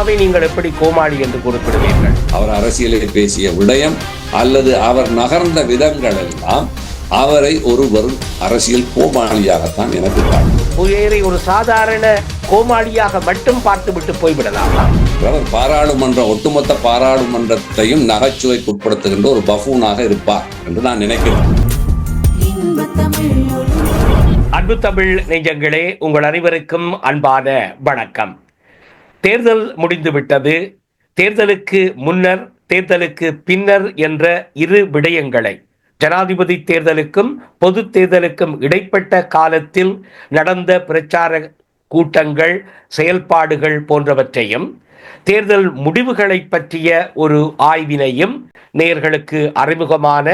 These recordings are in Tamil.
அர்ஜுனாவை நீங்கள் எப்படி கோமாளி என்று குறிப்பிடுவீர்கள்? அவர் அரசியலில் பேசிய விடயம் அல்லது அவர் நகர்ந்த விதங்கள் எல்லாம் அவரை ஒருவர் அரசியல் கோமாளியாகத்தான் எனக்கு புயரை ஒரு சாதாரண கோமாளியாக மட்டும் பார்த்துவிட்டு போய்விடலாமா? அவர் பாராளுமன்ற ஒட்டுமொத்த பாராளுமன்றத்தையும் நகைச்சுவைக்கு உட்படுத்துகின்ற ஒரு பஃபூனாக இருப்பார் என்று நான் நினைக்கிறேன். அன்பு தமிழ் நெஞ்சங்களே உங்கள் அனைவருக்கும் அன்பான வணக்கம். தேர்தல் முடிந்துவிட்டது. தேர்தலுக்கு முன்னர் தேர்தலுக்கு பின்னர் என்ற இரு விடயங்களை ஜனாதிபதி தேர்தலுக்கும் பொது தேர்தலுக்கும் இடைப்பட்ட காலத்தில் நடந்த பிரச்சார கூட்டங்கள் செயல்பாடுகள் போன்றவற்றையும் தேர்தல் முடிவுகளை பற்றிய ஒரு ஆய்வினையும் நேர்களுக்கு அறிமுகமான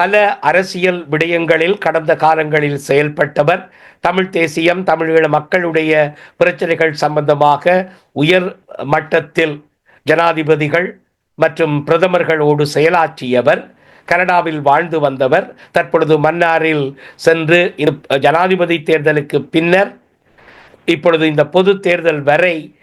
பல அரசியல் விடயங்களில் கடந்த காலங்களில் செயல்பட்டவர் தமிழ் தேசியம் தமிழீழ மக்களுடைய பிரச்சனைகள் சம்பந்தமாக உயர் மட்டத்தில் ஜனாதிபதிகள் மற்றும் பிரதமர்களோடு செயலாற்றியவர் கனடாவில் வாழ்ந்து வந்தவர் தற்பொழுது மன்னாரில் சென்று ஜனாதிபதி தேர்தலுக்கு பின்னர் இப்பொழுது இந்த பொது தேர்தல் வரை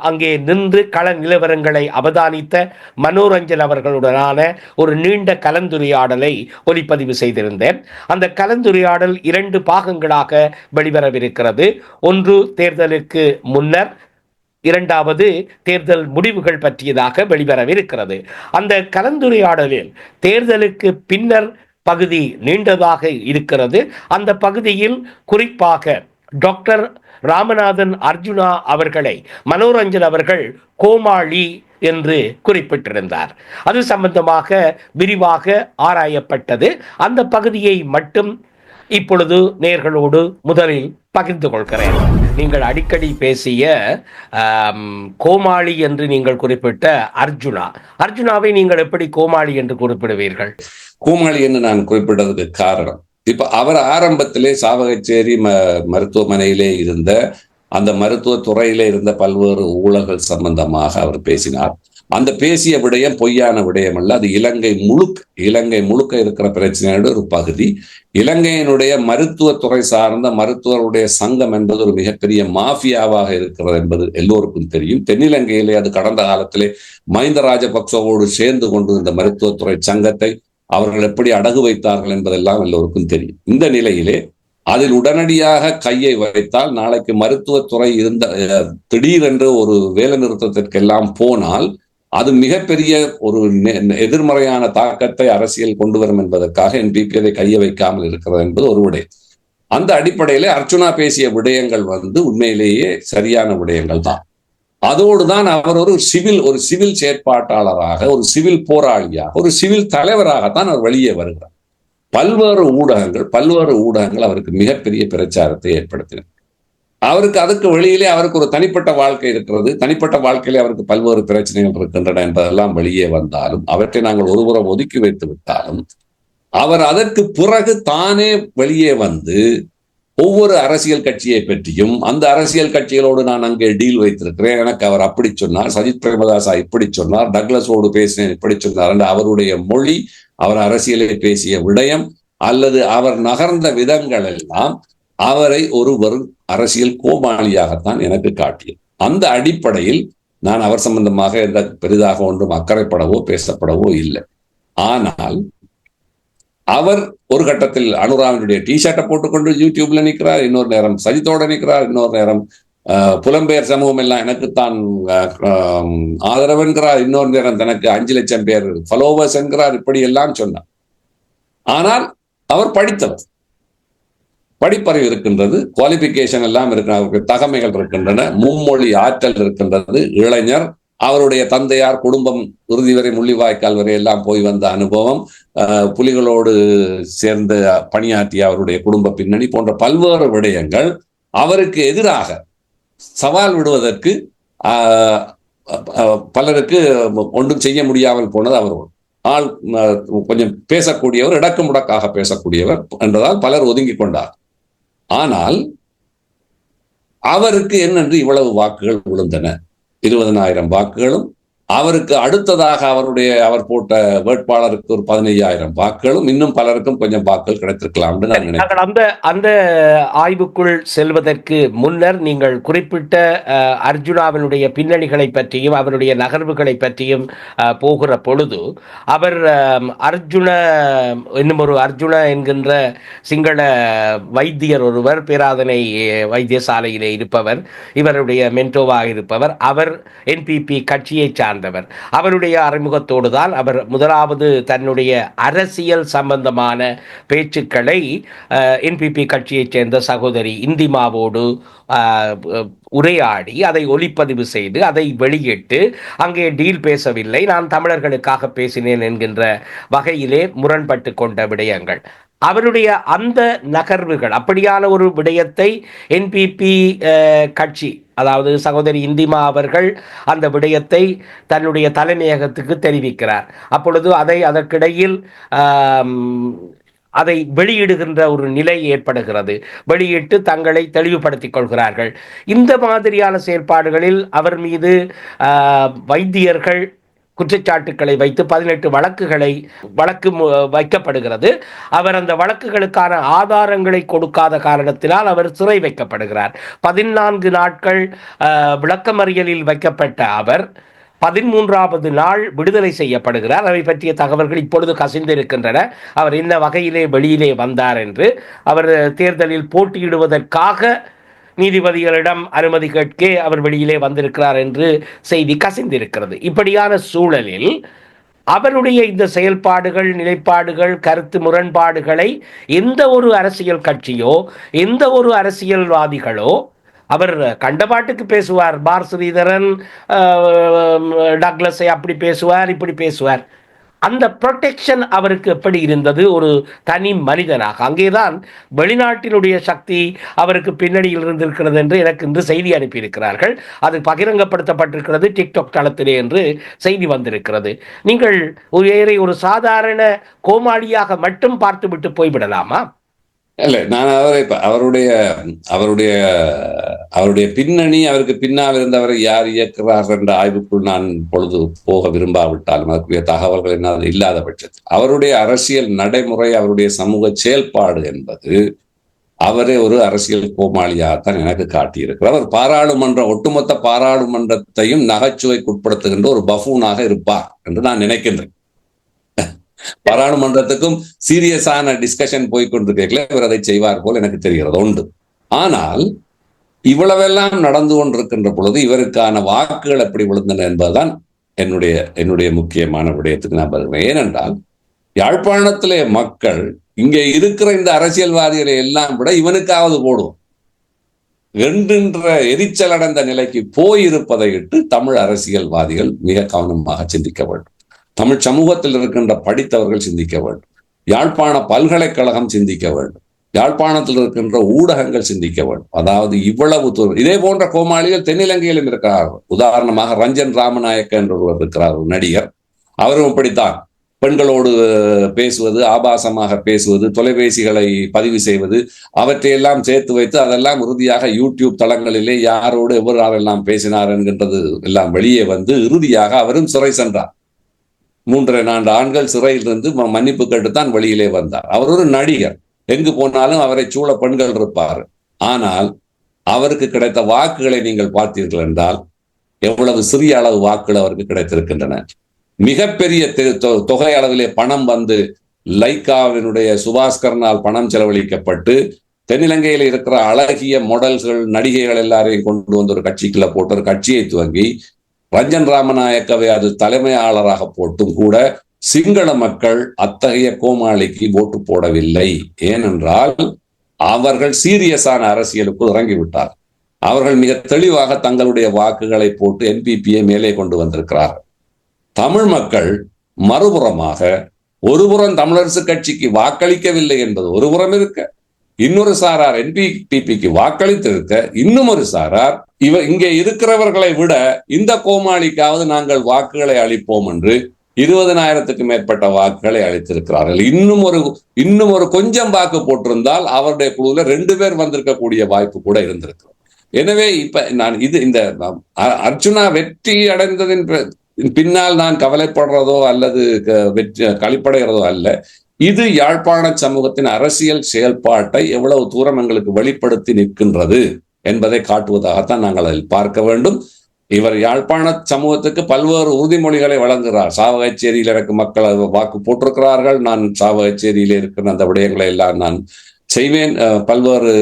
அங்கே நின்று கள நிலவரங்களை அவதானித்த மனோரஞ்சன் அவர்களுடனான ஒரு நீண்ட கலந்துரையாடலை ஒளிப்பதிவு செய்திருந்தேன். அந்த கலந்துரையாடல் இரண்டு பாகங்களாக வெளிவரவிருக்கிறது. ஒன்று தேர்தலுக்கு முன்னர் இரண்டாவது தேர்தல் முடிவுகள் பற்றியதாக வெளிவரவிருக்கிறது. அந்த கலந்துரையாடலில் தேர்தலுக்கு பின்னர் பகுதி நீண்டதாக இருக்கிறது. அந்த பகுதியில் குறிப்பாக டாக்டர் ராமநாதன் அர்ஜுனா அவர்களை மனோரஞ்சன் அவர்கள் கோமாளி என்று குறிப்பிட்டிருந்தார். அது சம்பந்தமாக விரிவாக ஆராயப்பட்டது. அந்த பகுதியை மட்டும் இப்பொழுது நேர்களோடு முதலில் பகிர்ந்து கொள்கிறேன். நீங்கள் அடிக்கடி பேசிய கோமாளி என்று நீங்கள் குறிப்பிட்ட அர்ஜுனா. அர்ஜுனாவை நீங்கள் எப்படி கோமாளி என்று குறிப்பிடுவீர்கள்? கோமாளி என்று நான் குறிப்பிட்டதுக்கு காரணம் இப்ப அவர் ஆரம்பத்திலே சாவகச்சேரி ம மருத்துவமனையிலே இருந்த அந்த மருத்துவ துறையிலே இருந்த பல்வேறு ஊழல்கள் சம்பந்தமாக அவர் பேசினார். அந்த பேசிய விடயம் பொய்யான விடயம் அல்ல. அது இலங்கை முழுக்க இலங்கை முழுக்க இருக்கிற பிரச்சனையோட ஒரு பகுதி. இலங்கையினுடைய மருத்துவத்துறை சார்ந்த மருத்துவருடைய சங்கம் என்பது ஒரு மிகப்பெரிய மாஃபியாவாக இருக்கிறது என்பது எல்லோருக்கும் தெரியும். தென்னிலங்கையிலே அது கடந்த காலத்திலே மஹிந்த ராஜபக்சவோடு சேர்ந்து கொண்டு இந்த மருத்துவத்துறை சங்கத்தை அவர்கள் எப்படி அடகு வைத்தார்கள் என்பதெல்லாம் எல்லோருக்கும் தெரியும். இந்த நிலையிலே அதில் உடனடியாக கையை வைத்தால் நாளைக்கு மருத்துவத்துறை இருந்த அஹ், திடீரென்று ஒரு வேலை நிறுத்தத்திற்கெல்லாம் போனால் அது மிகப்பெரிய ஒரு நெ- எதிர்மறையான தாக்கத்தை அரசியல் கொண்டு வரும் என்பதற்காக என்பிபி அதை கையை வைக்காமல் இருக்கிறது என்பது ஒரு விடயம் அந்த அடிப்படையிலே அர்ச்சுனா பேசிய விடயங்கள் வந்து உண்மையிலேயே சரியான விடயங்கள் தான் அதோடு தான் அவர் ஒரு சிவில் ஒரு சிவில் செயற்பாட்டாளராக ஒரு சிவில் போராளியாக ஒரு சிவில் தலைவராகத்தான் அவர் வெளியே வருகிறார். பல்வேறு ஊடகங்கள் பல்வேறு ஊடகங்கள் அவருக்கு மிகப்பெரிய பிரச்சாரத்தை ஏற்படுத்தின. அவருக்கு அதுக்கு வெளியிலே அவருக்கு ஒரு தனிப்பட்ட வாழ்க்கை இருக்கிறது. தனிப்பட்ட வாழ்க்கையிலே அவருக்கு பல்வேறு பிரச்சனைகள் இருக்கின்றன என்பதெல்லாம் வெளியே வந்தாலும் அவற்றை நாங்கள் ஒருபுறம் ஒதுக்கி வைத்து விட்டாலும் அவர் அதற்கு பிறகு தானே வெளியே வந்து ஒவ்வொரு அரசியல் கட்சியை பற்றியும் அந்த அரசியல் கட்சிகளோடு நான் அங்கே டீல் வைத்திருக்கிறேன். எனக்கு அவர் அப்படி சொன்னார் சஜித் பிரேமதாசா இப்படி சொன்னார் டக்லஸோடு பேசினேன் இப்படி சொன்னார் என்று அவருடைய மொழி அவர் அரசியலில் பேசிய விடயம் அல்லது அவர் நகர்ந்த விதங்கள் எல்லாம் அவரை ஒருவர் அரசியல் கோமாளியாகத்தான் எனக்கு காட்டியது. அந்த அடிப்படையில் நான் அவர் சம்பந்தமாக எந்த பெரிதாக ஒன்றும் அக்கறைப்படவோ பேசப்படவோ இல்லை. ஆனால் அவர் ஒரு கட்டத்தில் அனுராவினுடைய டி ஷர்ட்டை போட்டுக்கொண்டு யூடியூப்ல நிற்கிறார் இன்னொரு நேரம் சஜித்தோட நிற்கிறார் இன்னொரு நேரம் ஆஹ், புலம்பெயர் சமூகம் எல்லாம் எனக்கு தான் ஆஹ், ஆதரவு என்கிறார் இன்னொரு நேரம் தனக்கு அஞ்சு லட்சம் பேர் ஃபாலோவர்ஸ் என்கிறார் இப்படி எல்லாம் சொன்னார். ஆனால் அவர் படித்தவர். படிப்பறிவு இருக்கின்றது குவாலிபிகேஷன் எல்லாம் இருக்கு அவருக்கு தகமைகள் இருக்கின்றன மும்மொழி ஆற்றல் இருக்கின்றது இளைஞர் அவருடைய தந்தையார் குடும்பம் இறுதி வரை முள்ளிவாய்க்கால் வரை எல்லாம் போய் வந்த அனுபவம் ஆஹ், புலிகளோடு சேர்ந்து பணியாற்றிய அவருடைய குடும்ப பின்னணி போன்ற பல்வேறு விடயங்கள் அவருக்கு எதிராக சவால் விடுவதற்கு ஆஹ், பலருக்கு ஒன்றும் செய்ய முடியாமல் போனது அவர். ஆள் கொஞ்சம் பேசக்கூடியவர் இடக்கு முடக்காக பேசக்கூடியவர் என்றதால் பலர் ஒதுங்கி கொண்டார். ஆனால் அவருக்கு என்னென்று இவ்வளவு வாக்குகள் விழுந்தன? இருபதனாயிரம் வாக்குகளும் அவருக்கு அடுத்ததாக அவருடைய அவர் போட்ட வேட்பாளருக்கு ஒரு பதினையாயிரம் வாக்குகளும் இன்னும் பலருக்கும் கொஞ்சம் வாக்குகள் கிடைத்திருக்கலாம் நான் நினைக்கிறேன். நாங்கள் அந்த அந்த ஆய்வுக்குள் செல்வதற்கு முன்னர் நீங்கள் குறிப்பிட்ட அர்ஜுனாவினுடைய பின்னணிகளை பற்றியும் அவருடைய நகர்வுகளை பற்றியும் போகிற பொழுது அவர் அர்ஜுன என்னும் ஒரு அர்ஜுன என்கின்ற சிங்கள வைத்தியர் ஒருவர் பேராதனை வைத்தியசாலையிலே இருப்பவர் இவருடைய மென்டோவாக இருப்பவர். அவர் என்பிபி கட்சியை சார்ந்தவர் அவருடைய அறிமுகத்தோடு தான் அவர் முதலாவது தன்னுடைய அரசியல் சம்பந்தமான பேச்சுக்களை என்பிபி கட்சியைச் சேர்ந்த சகோதரி இந்திமாவோடு உரையாடி அதை ஒளிப்பதிவு செய்து அதை வெளியிட்டு அங்கே டீல் பேசவில்லை. நான் தமிழர்களுக்காக பேசினேன் என்கின்ற வகையிலே முரண்பட்டு கொண்ட விடயங்கள். அவருடைய அந்த நகர்வுகள் அப்படியான ஒரு விடயத்தை என்பிபி கட்சி அதாவது சகோதரி இந்திமா அவர்கள் அந்த விடயத்தை தன்னுடைய தலைமையகத்துக்கு தெரிவிக்கிறார். அப்பொழுது அதை அதற்கிடையில் அதை வெளியிடுகின்ற ஒரு நிலை ஏற்படுகிறது. வெளியிட்டு தங்களை தெளிவுபடுத்திக் கொள்கிறார்கள். இந்த மாதிரியான செயற்பாடுகளில் அவர் மீது வைத்தியர்கள் குற்றச்சாட்டுக்களை வைத்து பதினெட்டு வழக்குகளை வழக்கு மு- வைக்கப்படுகிறது. அவர் அந்த வழக்குகளுக்கான ஆதாரங்களை கொடுக்காத காரணத்தினால் அவர் சிறை வைக்கப்படுகிறார். பதினான்கு நாட்கள் விளக்கமறியலில் வைக்கப்பட்ட அவர் பதிமூன்றாவது நாள் விடுதலை செய்யப்படுகிறார். அவை பற்றிய தகவல்கள் இப்பொழுது கசிந்திருக்கின்றன. அவர் என்ன வகையிலே வெளியிலே வந்தார் என்று. அவர் தேர்தலில் போட்டியிடுவதற்காக நீதிபதிகளிடம் அனுமதி கேட்கே அவர் வெளியிலே வந்திருக்கிறார் என்று செய்தி கசிந்திருக்கிறது. இப்படியான சூழலில் அவருடைய இந்த செயல்பாடுகள் நிலைப்பாடுகள் கருத்து முரண்பாடுகளை எந்த ஒரு அரசியல் கட்சியோ எந்த ஒரு அரசியல்வாதிகளோ அவர் கண்டபாட்டுக்கு பேசுவார். பார் ஸ்ரீதரன் டக்ளஸை அப்படி பேசுவார் இப்படி பேசுவார். அந்த ப்ரொடெக்ஷன் அவருக்கு எப்படி இருந்தது? ஒரு தனி மனிதனாக. அங்கேதான் வெளிநாட்டினுடைய சக்தி அவருக்கு பின்னணியில் இருந்திருக்கிறது என்று எனக்கு இன்று செய்தி அனுப்பியிருக்கிறார்கள். அது பகிரங்கப்படுத்தப்பட்டிருக்கிறது டிக்டாக் தளத்திலே என்று செய்தி வந்திருக்கிறது. நீங்கள் ஒரு ஏறை ஒரு சாதாரண கோமாளியாக மட்டும் பார்த்துவிட்டு போய்விடலாமா? இல்லை நான் அவரை இப்ப அவருடைய அவருடைய அவருடைய பின்னணி அவருக்கு பின்னால் இருந்தவரை யார் இயக்குகிறார் என்ற ஆய்வுக்குள் நான் பொழுது போக விரும்பாவிட்டாலும் அதற்குரிய தகவல்கள் என்ன இல்லாத பட்சத்தில். அவருடைய அரசியல் நடைமுறை அவருடைய சமூக செயல்பாடு என்பது அவரே ஒரு அரசியல் கோமாளியாகத்தான் எனக்கு காட்டியிருக்கிறார். அவர் பாராளுமன்ற ஒட்டுமொத்த பாராளுமன்றத்தையும் நகைச்சுவைக்குட்படுத்துகின்ற ஒரு பஃபூனாக இருப்பார் என்று நான் நினைக்கின்றேன். பாராளுமன்றத்துக்கும் சீரியஸான டிஸ்கஷன் போய்கொண்டிருக்கல இவர் அதை செய்வார் போல் எனக்கு தெரிகிறது. உண்டு. ஆனால் இவ்வளவெல்லாம் நடந்து கொண்டிருக்கின்ற பொழுது இவருக்கான வாக்குகள் எப்படி விழுந்தன என்பதுதான் என்னுடைய என்னுடைய முக்கியமான விடயத்துக்கு நான் வருவேன் ஏனென்றால் யாழ்ப்பாணத்திலே மக்கள் இங்கே இருக்கிற இந்த அரசியல்வாதிகளை எல்லாம் விட இவனுக்காவது போடுவோம். என்கின்ற எரிச்சல் அடைந்த நிலைக்கு போயிருப்பதை இட்டு தமிழ் அரசியல்வாதிகள் மிக கவனமாக சிந்திக்க வேண்டும். தமிழ் சமூகத்தில் இருக்கின்ற படித்தவர்கள் சிந்திக்க வேண்டும். யாழ்ப்பாண பல்கலைக்கழகம் சிந்திக்க வேண்டும். யாழ்ப்பாணத்தில் இருக்கின்ற ஊடகங்கள் சிந்திக்க வேண்டும். அதாவது இவ்வளவு தூரம் இதே போன்ற கோமாளிகள் தென்னிலங்கையிலும் இருக்கிறார்கள். உதாரணமாக ரஞ்சன் ராமநாயக்க என்று ஒருவர் இருக்கிறார் நடிகர். அவரும் இப்படித்தான். பெண்களோடு பேசுவது ஆபாசமாக பேசுவது தொலைபேசிகளை பதிவு செய்வது அவற்றையெல்லாம் சேர்த்து வைத்து அதெல்லாம் இறுதியாக யூடியூப் தளங்களிலே யாரோடு எவ்வாறெல்லாம் பேசினார் என்கின்றது எல்லாம் வெளியே வந்து இறுதியாக அவரும் சிறை சென்றார். மூன்றரை நான்கு ஆண்கள் சிறையில் இருந்து மன்னிப்பு கேட்டுத்தான் வெளியிலே வந்தார். அவர் ஒரு நடிகர். எங்கு போனாலும் அவரை சூழ பெண்கள் இருப்பார் ஆனால் அவருக்கு கிடைத்த வாக்குகளை நீங்கள் பார்த்தீர்கள் என்றால் எவ்வளவு சிறிய அளவு வாக்குகள் அவருக்கு கிடைத்திருக்கின்றன. மிகப்பெரிய தொ- தொகை அளவிலே பணம் வந்து லைக்காவினுடைய சுபாஸ்கரனால் பணம் செலவழிக்கப்பட்டு தென்னிலங்கையில் இருக்கிற அழகிய மாடல்கள் நடிகைகள் எல்லாரையும் கொண்டு வந்து ஒரு கட்சிக்குள்ள போட்டு ஒரு கட்சியை துவங்கி ரஞ்சன் ராமநாயக்கவை அது தலைமையாளராக போட்டும் கூட சிங்கள மக்கள் அத்தகைய கோமாளிக்கு ஓட்டு போடவில்லை. ஏனென்றால் அவர்கள் சீரியஸான அரசியலுக்கு இறங்கிவிட்டார். அவர்கள் மிக தெளிவாக தங்களுடைய வாக்குகளை போட்டு என்பிபியை மேலே கொண்டு வந்திருக்கிறார். தமிழ் மக்கள் மறுபுறமாக ஒருபுறம் தமிழரசு கட்சிக்கு வாக்களிக்கவில்லை என்பது ஒருபுறம் இருக்க இன்னொரு சாரார் என்பிபிக்கு வாக்களித்திருக்க இன்னும் ஒரு சாரார் இவ இங்கே இருக்கிறவர்களை விட இந்த கோமாளிக்காவது நாங்கள் வாக்குகளை அளிப்போம் என்று இருபதனாயிரத்துக்கு மேற்பட்ட வாக்குகளை அளித்திருக்கிறார்கள். இன்னும் ஒரு இன்னும் ஒரு கொஞ்சம் வாக்கு போட்டிருந்தால் அவருடைய குழுவில் ரெண்டு பேர் வந்திருக்கக்கூடிய வாய்ப்பு கூட இருந்திருக்கு எனவே இப்ப நான் இது இந்த அர்ஜுனா வெற்றி அடைந்ததின் பின்னால் நான் கவலைப்படுறதோ அல்லது க- வெற்றி கழிப்படைகிறதோ அல்ல. இது யாழ்ப்பாண சமூகத்தின் அரசியல் செயல்பாட்டை எவ்வளவு தூரம் எங்களுக்கு வெளிப்படுத்தி நிற்கின்றது என்பதை காட்டுவதாகத்தான் நாங்கள் அதில் பார்க்க வேண்டும். இவர் யாழ்ப்பாண சமூகத்துக்கு பல்வேறு உறுதிமொழிகளை வழங்குகிறார். சாவகச்சேரியில் எனக்கு மக்கள் வாக்கு போட்டிருக்கிறார்கள். நான் சாவகச்சேரியில் இருக்கிற அந்த விடயங்களை எல்லாம் நான் செய்வேன். பல்வேறு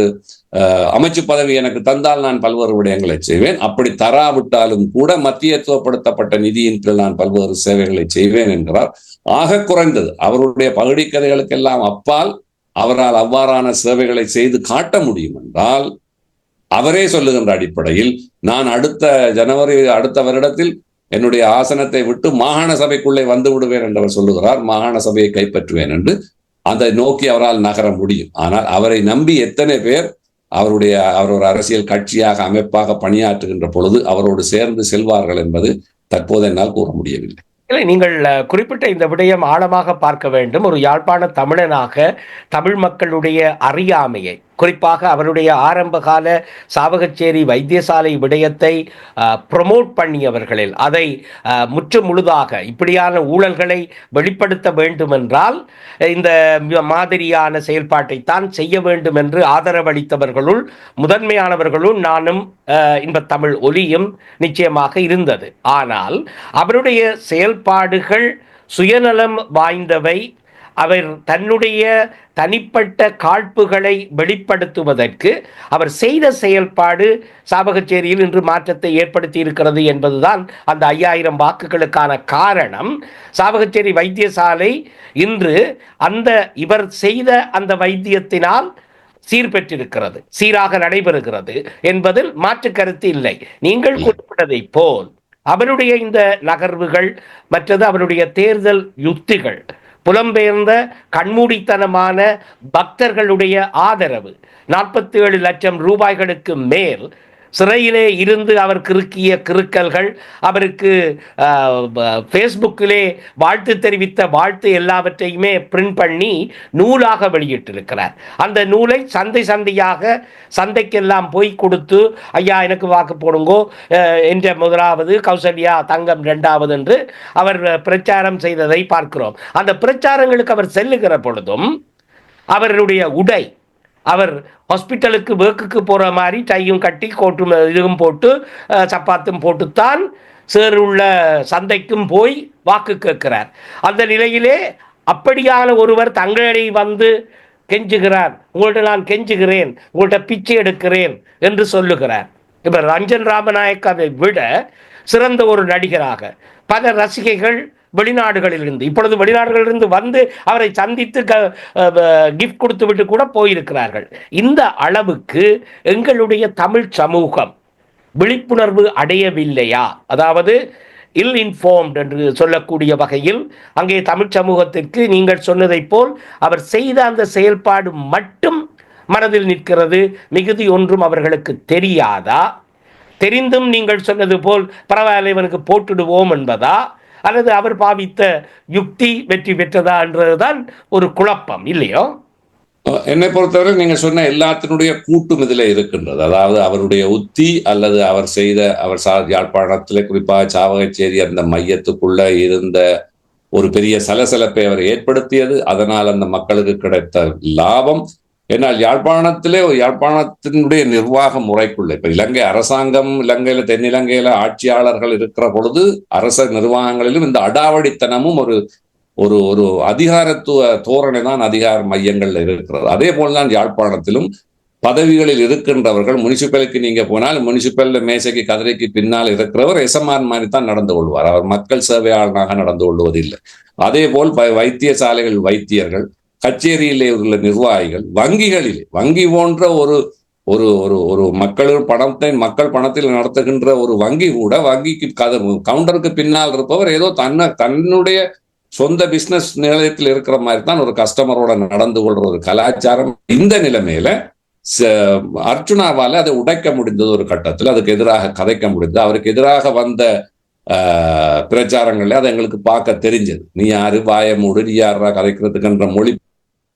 அமைச்சு பதவி எனக்கு தந்தால் நான் பல்வேறு விடயங்களை செய்வேன். அப்படி தராவிட்டாலும் கூட மத்தியத்துவப்படுத்தப்பட்ட நிதியின் கீழ் நான் பல்வேறு சேவைகளை செய்வேன் என்கிறார். ஆக குறைந்தது. அவருடைய பகுடி கதைகளுக்கெல்லாம் அப்பால் அவரால் அவ்வாறான சேவைகளை செய்து காட்ட முடியும் என்றால் அவரே சொல்லுகின்ற அடிப்படையில் நான் அடுத்த ஜனவரி அடுத்த வருடத்தில் என்னுடைய ஆசனத்தை விட்டு மாகாண சபைக்குள்ளே வந்து விடுவேன் என்றவர் சொல்லுகிறார். மாகாண சபையை கைப்பற்றுவேன் என்று அதை நோக்கி அவரால் நகர முடியும். ஆனால் அவரை நம்பி எத்தனை பேர் அவருடைய அவர் ஒரு அரசியல் கட்சியாக அமைப்பாக பணியாற்றுகின்ற பொழுது அவரோடு சேர்ந்து செல்வார்கள் என்பது தற்போது என்னால் கூற முடியவில்லை. இல்லை நீங்கள் குறிப்பிட்ட இந்த விடயம் ஆழமாக பார்க்க வேண்டும். ஒரு யாழ்ப்பாண தமிழனாக தமிழ் மக்களுடைய அறியாமையை. குறிப்பாக அவருடைய ஆரம்பகால சாவகச்சேரி வைத்தியசாலை விடயத்தை ப்ரொமோட் பண்ணியவர்களில் அதை முற்று முழுதாக இப்படியான ஊழல்களை வெளிப்படுத்த வேண்டுமென்றால் இந்த மாதிரியான செயல்பாட்டை தான் செய்ய வேண்டும் என்று ஆதரவளித்தவர்களுள் முதன்மையானவர்களும் நானும் அஹ், தமிழ் ஒலியும் நிச்சயமாக இருந்தது. ஆனால் அவருடைய செயல்பாடுகள் சுயநலம் வாய்ந்தவை அவர் தன்னுடைய தனிப்பட்ட காழ்ப்புகளை வெளிப்படுத்துவதற்கு அவர் செய்த செயல்பாடு சாவகச்சேரியில் இன்று மாற்றத்தை ஏற்படுத்தி இருக்கிறது என்பதுதான் அந்த ஐயாயிரம் வாக்குகளுக்கான காரணம். சாவகச்சேரி வைத்தியசாலை இன்று அந்த இவர் செய்த அந்த வைத்தியத்தினால் சீர்பெற்றிருக்கிறது சீராக நடைபெறுகிறது என்பதில் மாற்று கருத்து இல்லை. நீங்கள் குறிப்பிட்டதைப் போல் அவருடைய இந்த நகர்வுகள் மற்றது அவருடைய தேர்தல் யுக்திகள் புலம்பெயர்ந்த கண்மூடித்தனமான பக்தர்களுடைய ஆதரவு. நாற்பத்தி ஏழு லட்சம் ரூபாய்களுக்கு மேல் சிறையிலே இருந்து அவர் கிறுக்கிய கிறுக்கல்கள் அவருக்கு ஃபேஸ்புக்கிலே வாழ்த்து தெரிவித்த வாழ்த்து எல்லாவற்றையுமே பிரிண்ட் பண்ணி நூலாக வெளியிட்டிருக்கிறார். அந்த நூலை சந்தை சந்தையாக சந்தைக்கெல்லாம் போய் கொடுத்து ஐயா எனக்கு வாக்கு போடுங்கோ என்ற முதலாவது கௌசல்யா தங்கம் ரெண்டாவது என்று அவர் பிரச்சாரம் செய்ததை பார்க்கிறோம். அந்த பிரச்சாரங்களுக்கு அவர் செல்லுகிற பொழுதும் அவருடைய உடை அவர் ஹாஸ்பிட்டலுக்கு வேக்குக்கு போகிற மாதிரி டையும் கட்டி கோட்டும் இதுவும் போட்டு சப்பாத்தும் போட்டுத்தான் சேர் உள்ள சந்தைக்கும் போய் வாக்கு கேட்கிறார். அந்த நிலையிலே அப்படியான ஒருவர் தங்களிடை வந்து கெஞ்சுகிறார். உங்கள்கிட்ட நான் கெஞ்சுகிறேன். உங்கள்கிட்ட பிச்சை எடுக்கிறேன் என்று சொல்லுகிறார். இப்போ ரஞ்சன் ராமநாயக்காவை விட சிறந்த ஒரு நடிகராக. பல ரசிகைகள் வெளிநாடுகளிலிருந்து இப்பொழுது வெளிநாடுகளிலிருந்து வந்து அவரை சந்தித்து கிஃப்ட் கொடுத்து விட்டு கூட போயிருக்கிறார்கள். இந்த அளவுக்கு எங்களுடைய தமிழ் சமூகம் விழிப்புணர்வு அடையவில்லையா? அதாவது இல் இன்ஃபார்ம்ட் என்று சொல்லக்கூடிய வகையில் அங்கே தமிழ் சமூகத்திற்கு நீங்கள் சொன்னதைப் போல் அவர் செய்த அந்த செயல்பாடு மட்டும் மனதில் நிற்கிறது மிகுதி ஒன்றும் அவர்களுக்கு தெரியாதா? தெரிந்தும் நீங்கள் சொன்னது போல் பரவாயில்ல இவனுக்கு போட்டுடுவோம் என்பதா? அல்லது அவர் பாவித்த யுக்தி வெற்றி பெற்றதா என்றதுதான் ஒரு குழப்பம் இல்லையோ? என்னை பொறுத்தவரை நீங்க சொன்ன எல்லாத்தினுடைய கூட்டும் இதுல இருக்கின்றது. அதாவது அவருடைய உத்தி அல்லது அவர் செய்த அவர் சா யாழ்ப்பாணத்திலே குறிப்பாக சாவகச்சேரி அந்த மையத்துக்குள்ள இருந்த ஒரு பெரிய சலசலப்பை அவர் ஏற்படுத்தியது. அதனால் அந்த மக்களுக்கு கிடைத்த லாபம். என்னால் யாழ்ப்பாணத்திலே ஒரு யாழ்ப்பாணத்தினுடைய நிர்வாக முறைக்குள்ள. இப்ப இலங்கை அரசாங்கம் இலங்கையில தென்னிலங்கையில ஆட்சியாளர்கள் இருக்கிற பொழுது அரச நிர்வாகங்களிலும் இந்த அடாவடித்தனமும் ஒரு ஒரு ஒரு அதிகாரத்துவ தோரணை தான் அதிகார மையங்கள்ல இருக்கிறது. அதே போலதான் யாழ்ப்பாணத்திலும் பதவிகளில் இருக்கின்றவர்கள் முனிசிபலுக்கு நீங்க போனால் முனிசிபல் மேசைக்கு கதிரைக்கு பின்னால் இருக்கிறவர் எசமான் மாதிரி தான் நடந்து கொள்வார். அவர் மக்கள் சேவையாளனாக நடந்து கொள்வதில்லை. அதே போல் ப- வைத்தியசாலைகள் வைத்தியர்கள் கச்சேரியிலே உள்ள நிர்வாகிகள் வங்கிகளில் வங்கி போன்ற ஒரு ஒரு ஒரு ஒரு மக்கள் பணத்தை மக்கள் பணத்தில் நடத்துகின்ற ஒரு வங்கி கூட வங்கிக்கு கத கவுண்டருக்கு பின்னால் இருப்பவர் ஏதோ தன்னை தன்னுடைய சொந்த பிசினஸ் நிலையத்தில் இருக்கிற மாதிரி தான் ஒரு கஸ்டமரோட நடந்து கொள்ற ஒரு கலாச்சாரம் இந்த நிலைமையில ச- அர்ச்சுனாவால அதை உடைக்க முடிந்தது ஒரு கட்டத்தில். அதுக்கு எதிராக கதைக்க முடிந்தது. அவருக்கு எதிராக வந்த ஆஹ், பிரச்சாரங்கள்ல அது எங்களுக்கு பார்க்க தெரிஞ்சது. நீ யாரு? வாய மூடு. நீ யாரா கதைக்கிறதுக்குன்ற மொழி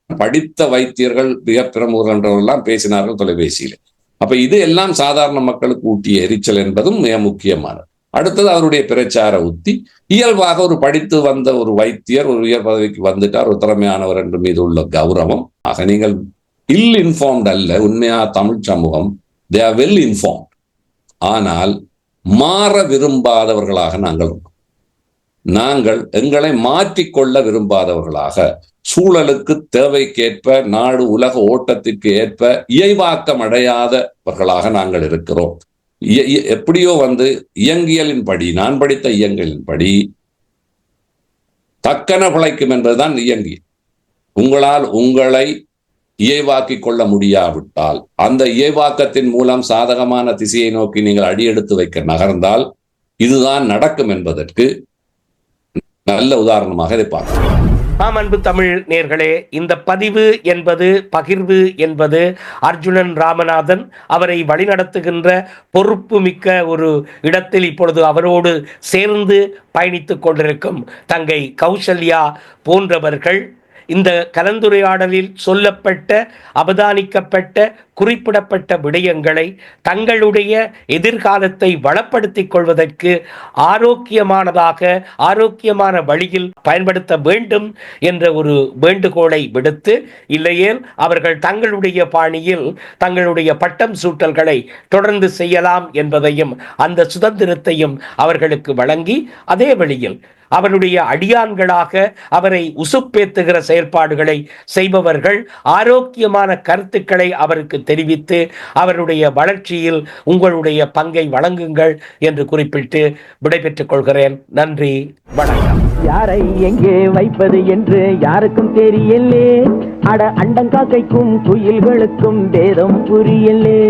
படித்த வைத்தியர்கள் மிக பிரமுகர்கள் பேசினார்கள் தொலைபேசியில. அப்ப இது எல்லாம் சாதாரண மக்களுக்கு ஊட்டிய எரிச்சல் என்பதும் மிக முக்கியமானது. அடுத்தது அவருடைய பிரச்சார உத்தி. இயல்பாக ஒரு படித்து வந்த ஒரு வைத்தியர் ஒரு உயர் பதவிக்கு வந்துட்டார். ஒரு திறமையானவர் என்று மீது உள்ள கௌரவம். ஆக நீங்கள் இல் இன்ஃபார்ம்ட் அல்ல. உண்மையா தமிழ் சமூகம். தே ஆர் வெல் இன்ஃபார்ம்ட் ஆனால் மாற விரும்பாதவர்களாக நாங்கள் இருக்கோம். நாங்கள் எங்களை மாற்றிக்கொள்ள விரும்பாதவர்களாக சூழலுக்கு தேவைக்கேற்ப நாடு உலக ஓட்டத்திற்கு ஏற்ப இயல்பாக்கம் அடையாதவர்களாக நாங்கள் இருக்கிறோம். எப்படியோ வந்து இயங்கியலின்படி நான் படித்த இயங்கியலின்படி தக்கன பிழைக்கும் என்பதுதான் இயங்கி உங்களால் உங்களை இயைவாக்கி கொள்ள முடியாவிட்டால் அந்த இயைவாக்கத்தின் மூலம் சாதகமான திசையை நோக்கி நீங்கள் அடியெடுத்து வைக்க நகர்ந்தால் இதுதான் நடக்கும் என்பதற்கு நல்ல உதாரணமாக இதை பார்க்கலாம். ஆம் அன்பு தமிழ் நேர்களே இந்த பதிவு என்பது பகிர்வு என்பது அர்ஜுனன் ராமநாதன் அவரை வழிநடத்துகின்ற பொறுப்பு மிக்க ஒரு இடத்தில் இப்பொழுது அவரோடு சேர்ந்து பயணித்துக் கொண்டிருக்கும் தங்கை கௌசல்யா போன்றவர்கள் இந்த கலந்துரையாடலில் சொல்லப்பட்ட அவதானிக்கப்பட்ட குறிப்பிடப்பட்ட விடயங்களை தங்களுடைய எதிர்காலத்தை வளப்படுத்திக் கொள்வதற்கு ஆரோக்கியமானதாக ஆரோக்கியமான வழியில் பயன்படுத்த வேண்டும் என்ற ஒரு வேண்டுகோளை விடுத்து இல்லையேல் அவர்கள் தங்களுடைய பாணியில் தங்களுடைய பட்டம் சூட்டல்களை தொடர்ந்து செய்யலாம் என்பதையும் அந்த சுதந்திரத்தையும் அவர்களுக்கு வழங்கி அதே வழியில் அவருடைய அடியான்களாக அவரை உசுப்பேத்துகிற செயற்பாடுகளை செய்பவர்கள் ஆரோக்கியமான கருத்துக்களை அவருக்கு தெரிவித்து அவருடைய வளர்ச்சியில் உங்களுடைய பங்கை வழங்குங்கள் என்று குறிப்பிட்டு விடைபெற்றுக் கொள்கிறேன். நன்றி வணக்கம். யாரை எங்கே வைப்பது என்று யாருக்கும் தெரியலே அட அண்டங்காக்கைக்கும் குயில்களுக்கும் வேதம் புரியலே